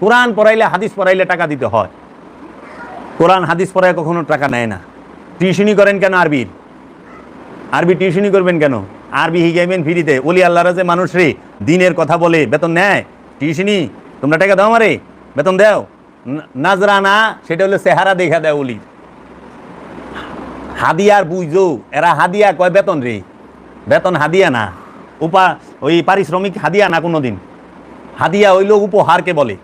কোরআন পড়াইলে হাদিস পড়াইলে টাকা দিতে হয়। কোরআন, হাদিস পড়ায় কখনো টাকা নেয় না। টিউশনি করেন কেন আরবির আরবি টিউশনি করবেন কেন? আরবি হিগাইবেন ফ্রিতে। আল্লাহরা যে মানুষ রে, দিনের কথা বলে বেতন নেয়। টিউশনি, তোমরা টাকা দাও আমারে, বেতন দাও। না- নাজরানা, সেটা হলো চেহারা দেখা দেয় ওলি হাদিয়ার বুঝো, এরা হাদিয়া কয় বেতন রে? বেতন হাদিয়া না। উপা ওই পারিশ্রমিক হাদিয়া না কোনো দিন হাদিয়া হইল উপহারকে বলে।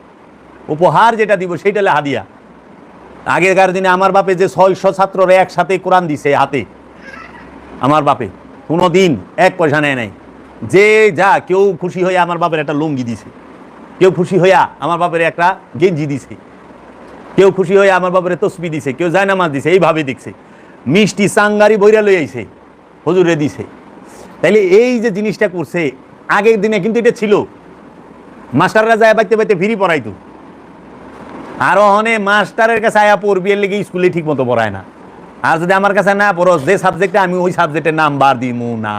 উপহার যেটা দিব সেইটা হাদিয়া। আগেকার দিনে আমার বাপে যে ছয়শো ছাত্ররা একসাথে কোরআন দিছে হাতে, আমার বাপে কোনো দিন এক পয়সা নেয় নাই। যে যা, কেউ খুশি হয়ে আমার বাপের একটা লুঙ্গি দিছে। কেউ খুশি হইয়া আমার বাপের একটা গেঞ্জি দিছে। কেউ খুশি হয়ে আমার বাপের তসবি দিছে, কেউ জায়নামাজ দিছে, এইভাবে দেখছে। মিষ্টি চাঙ্গারি বইরা লই আইছে, হজুরে দিছে। তাইলে এই যে জিনিসটা করছে, আগের দিনে কিন্তু এটা ছিল। মাস্টাররা যায় বাইতে বাইতে ফিরি পড়াইতো। আর অহনে মাস্টারের কাছে আয়া পড়বি, এর লেগে স্কুলে ঠিক মতো পড়ায় না। আর যদি আমার কাছে না পড়ো যে সাবজেক্টে আমি ওই সাবজেক্টের নাম বার দিমু, না।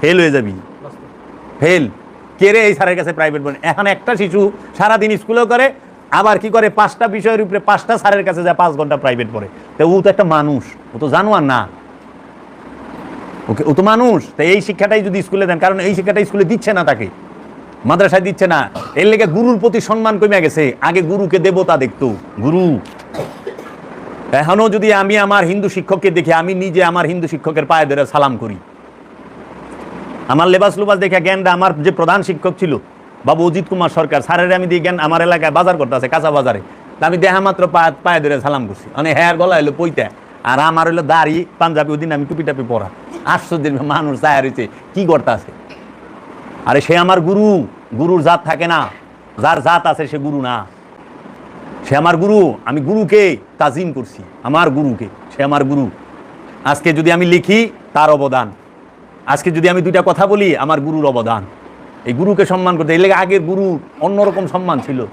ফেল হয়ে যাবি। ফেল কে রে এই স্যারের কাছে প্রাইভেট পড়ে এখন একটা শিশু সারাদিন স্কুলেও করে, আবার কি করে? পাঁচটা বিষয়ের উপরে পাঁচটা স্যারের কাছে যায়, পাঁচ ঘণ্টা প্রাইভেট পড়ে। তো ও তো একটা মানুষ, ও তো জানোয়ার না। ওকে, ও তো মানুষ। তো এই শিক্ষাটাই যদি স্কুলে দেন, কারণ এই শিক্ষাটা স্কুলে দিচ্ছে না তাকে। মাদ্রাসায় দিচ্ছে না। এর লেগে গুরুর প্রতি সম্মান কমে গেছে। আগে গুরুকে দেবতা দেখতো। গুরু। এখনও যদি আমি আমার হিন্দু শিক্ষককে দেখি, আমি নিজে আমার হিন্দু শিক্ষকের পায়ে ধরে সালাম করি। আমার লেবাস লুবাস দেখে জ্ঞানটা আমার যে প্রধান শিক্ষক ছিল, বাবু অজিত কুমার সরকার, স্যারের আমি দিয়ে জ্ঞান আমার এলাকায় বাজার করতে আছে, কাঁচা বাজারে। আমি দেহা মাত্র পায়ে ধরে সালাম করছি। মানে হ্যার গলা হলো পইতা। আর আমার হলো দাড়ি, পাঞ্জাবি ওদিন আমি টুপি টাপি পরা। আশ্চর্যের মানুষ চায় রয়েছে। কি করতে আছে? আরে সে আমার গুরু। গুরুর জাত থাকে না। যার জাত আছে সে গুরু না। সে আমার গুরু, আমি গুরুকে তাজিম করছি। আমার গুরুকে, সে আমার গুরু। আজকে যদি আমি লিখি, তার অবদান। আজকে যদি আমি দুইটা কথা বলি, আমার গুরুর অবদান। এই গুরুকে সম্মান করতে এই লেগে আগের গুরু অন্যরকম সম্মান ছিল।